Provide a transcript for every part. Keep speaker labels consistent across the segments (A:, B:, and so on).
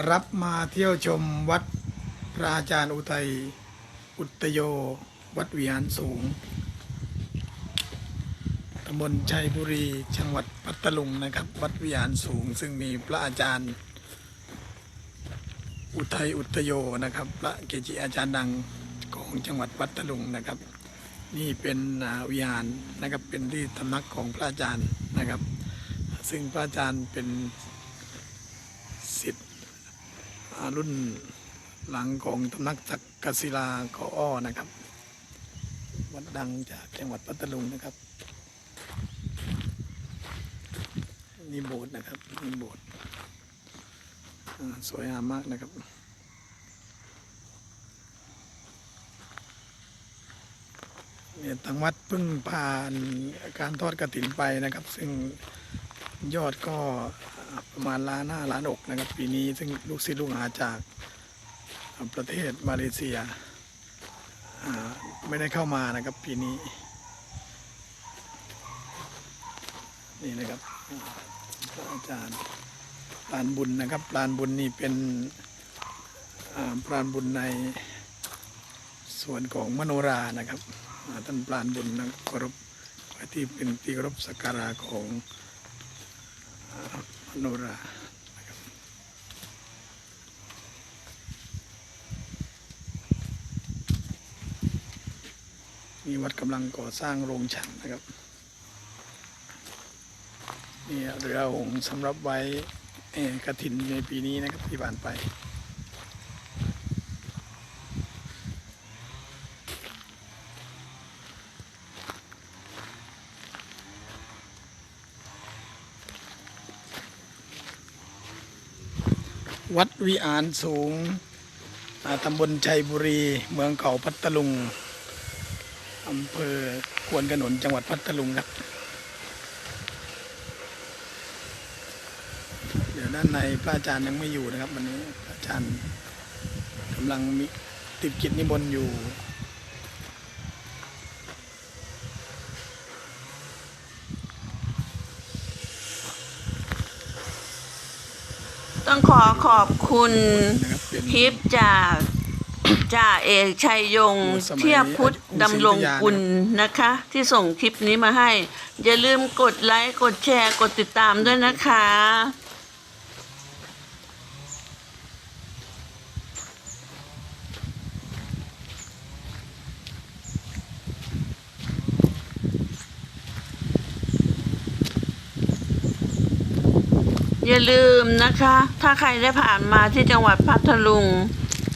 A: รับมาเที่ยวชมวัดพระอาจารย์อุทัย อุตโย วัดวิหารสูงตำบลชัยบุรี จังหวัดพัทลุงนะครับ วัดวิหารสูง ซึ่งมีพระอาจารย์ อุทัยอุตโยนะครับ พระเกจิอาจารย์ดังของจังหวัดพัทลุงนะครับ นี่เป็นวิหารนะครับเป็นที่ตำนักของพระอาจารย์นะครับ ซึ่งพระอาจารย์เป็นศิษย์ รุ่นหลังของตำนักจักรศิลาขออ้อนะครับ วัดดังจากจังหวัดพัทลุงนะครับ นี่โบสถ์นะครับนี่โบสถ์สวยงามมากนะครับเนี่ยทางวัดเพิ่งผ่านการทอดกระถินไปนะครับ ซึ่งยอดก็ ประมาณล้านห้าล้านอกนะครับ ปีนี้ซึ่งลูกศิษย์ลูกหาจากประเทศมาเลเซียไม่ได้เข้ามานะครับปีนี้ นี่นะครับอาจารย์ลานบุญนะครับลานบุญนี่เป็นอ่านบุญในส่วนของมโนรานะครับท่านปราณบุญนะเคารพไว้ที่เป็นที่เคารพสักการะของ โนระมีวัดกำลังก่อสร้างโรงฉันนะครับนี่เรือหงส์สำหรับไว้กระถินในปีนี้นะครับที่ผ่านไป วัดวิหารสูงตำบลชัยบุรี เมืองเขาพัทลุงอำเภอควนขนุนจังหวัดพัทลุงครับ เดี๋ยวด้านในพระอาจารย์ยังไม่อยู่นะครับ วันนี้พระอาจารย์กำลังมีติดกิจนิมนต์อยู่
B: ต้องขอขอบคุณ
A: ค
B: ลิปจากจ่าเอกชัยยงเทียบพุทธดำรงกุลนะคะ ที่ส่งคลิปนี้มาให้ อย่าลืมกดไลค์ กดแชร์ กดติดตามด้วยนะคะ อย่าลืมนะคะ ถ้าใครได้ผ่านมาที่จังหวัดพัทลุง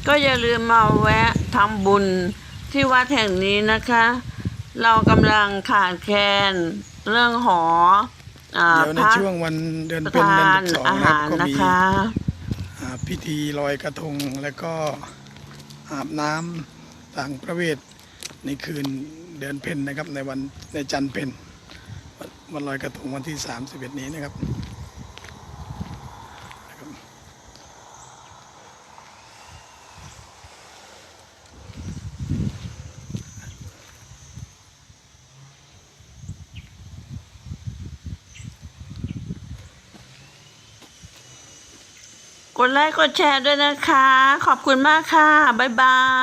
B: ก็อย่าลืมมาแวะทำบุญที่วัดแห่งนี้นะคะ เรากำลังขาดแคลนเรื่องหออา
A: เดี๋ยวใน
B: พระ
A: ช่วงวันเดือน
B: ประ
A: เป็นเดือน
B: ทาน
A: สิบสอง
B: อา
A: นะครับ
B: หาร
A: ก็
B: นะ
A: มี
B: คะ
A: อ่าพิธีลอยกระทงแล้วก็อาบน้ำต่างประเวทในคืนเดือนเพ็ญนะครับในวันในจันทร์เพ็ญวันวันลอยกระทงวันที่ 31 นี้นะครับนะครับ
B: กดไลค์กดแชร์ด้วยนะคะ ขอบคุณมากค่ะ บ๊ายบาย